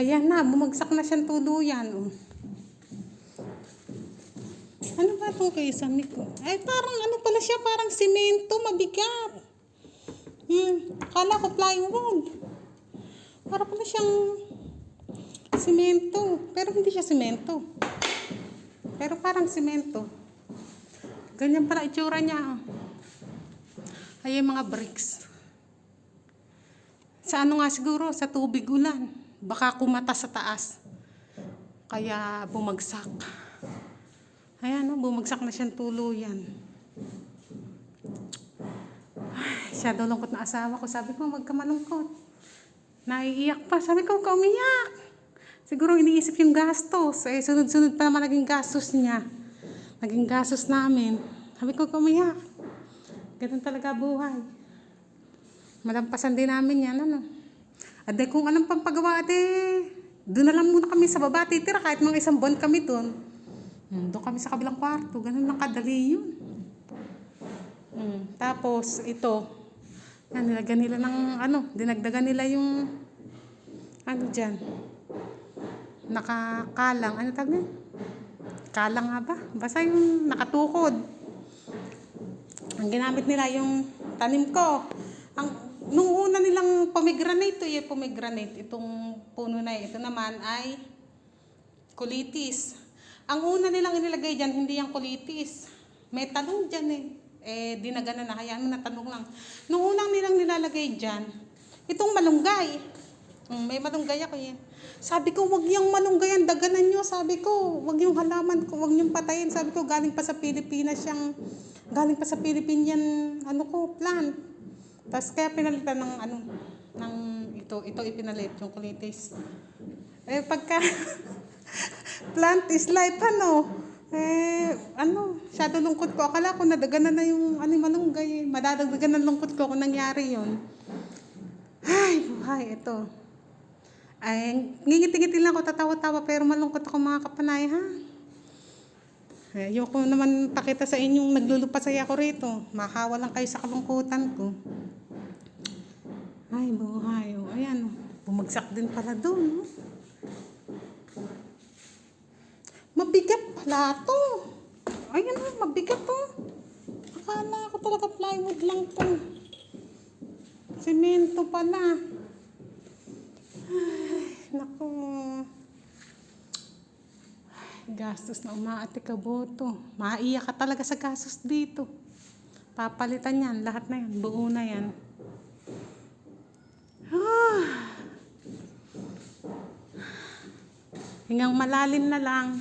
Ayan na, bumagsak na siyang tuluyan. Oh. Ano ba itong kay Sami ko? Ay, parang ano pala siya, parang simento, mabigat. Hmm, akala ko plywood. Para pala siyang simento. Pero hindi siya simento. Pero parang simento. Ganyan pala itsura niya. oh. Ay, mga bricks. Sa ano nga siguro, sa tubig ulan. Baka kumata sa taas. Kaya bumagsak. Ayan, no, bumagsak na siyang tuluyan. Ay, siya daw lungkot na asawa ko. Sabi ko, wag ka malungkot. Naiiyak pa. Sabi ko, huwag ka umiyak. Siguro iniisip yung gastos. Eh, sunod-sunod pa naman naging gastos niya. Naging gastos namin. Sabi ko, huwag ka umiyak. Ganun talaga buhay. Malampasan din namin yan, ano. Ade, kung anong pampagawa, ade, doon na lang muna kami sa baba titira kahit mga isang buwan kami doon. Hmm, doon kami sa kabilang kwarto. Ganun lang kadali yun. Hmm, tapos, ito. Yan, nilagyan nila ng, ano, dinagdagan nila yung, ano dyan, nakakalang, ano tawag niya? Kalang nga ba? Basta yung nakatukod. Ang ginamit nila yung tanim ko. Ang nung una nilang pomegranate, eh, pomegranate, itong puno na ito naman ay kulitis. Ang una nilang inilagay diyan hindi yung kulitis. May tanong diyan eh. Eh, di na ganun na, tanong lang. Nung unang nilang nilalagay diyan, itong malunggay. Mm, may malunggay ako yan. Sabi ko, wag yung malunggayan, daganan nyo. Sabi ko, wag yung halaman ko, wag yung patayin. Sabi ko, galing pa sa Pilipinas siyang, galing pa sa Pilipinas ano ko, plant. Tapos kaya pinalitan ng ano, ng ito, ito ipinalit, yung kulitis. Eh, pagka, plant is life, ano, eh, ano, shadow lungkot ko. Akala ko nadaganan na yung ano, malunggay. Madadagdagan ng lungkot ko kung nangyari yun. Ay, buhay, ito. Ay, ngingiti-ngiti lang ako, tatawa-tawa, pero malungkot ako mga kapanay, ha? Eh, ayoko naman pakita sa inyong naglulupasay ako rito. Mahawa lang kayo sa kalungkutan ko. Ay, buhay. Oh. Ayan, oh. Bumagsak din pala doon. Oh. Mabigat pala to. Ayan, oh, mabigat to. Akala ko talaga plywood lang to. Semento pala. Ay, naku. Gastos na umaate ka boto. Maiyak ka talaga sa gastos dito. Papalitan yan. Lahat na yan. Buo na yan. Hingang malalim na lang.